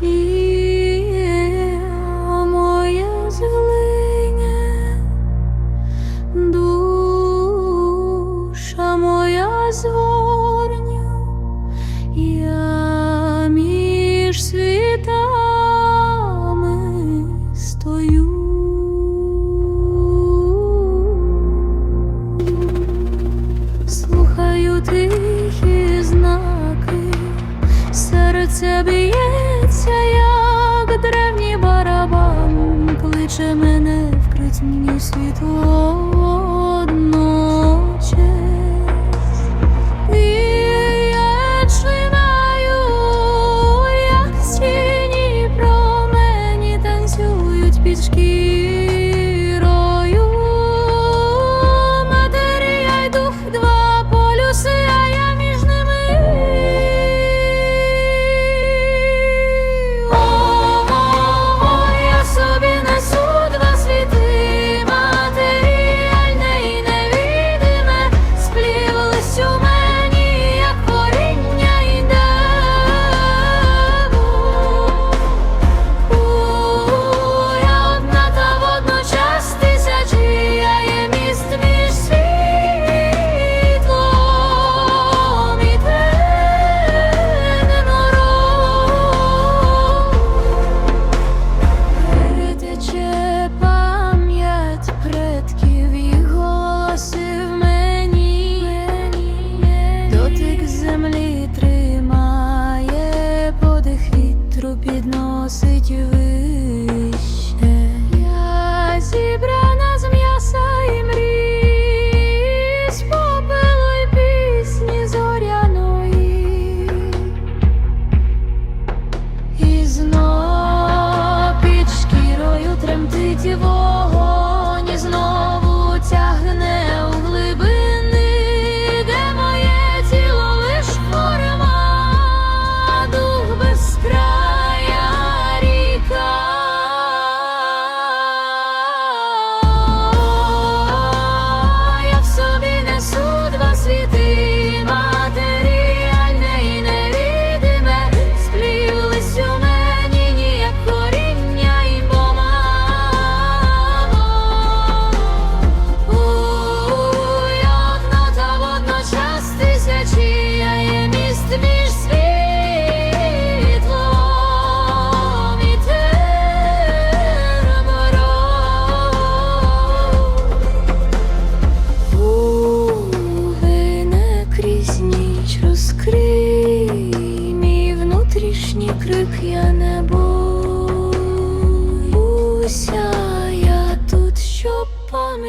Тіє моя зелення, душа моя згорню, я між світами стою. Слухаю тихі знаки, серце б'є. Почувся, як древній барабан, кличе мене вкрить мені світло.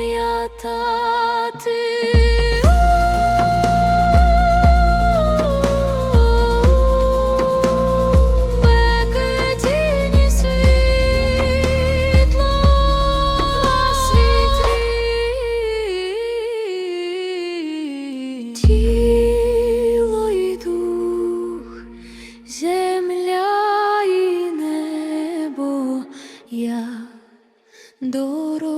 Пам'ятати. Земля і небо, я дорога.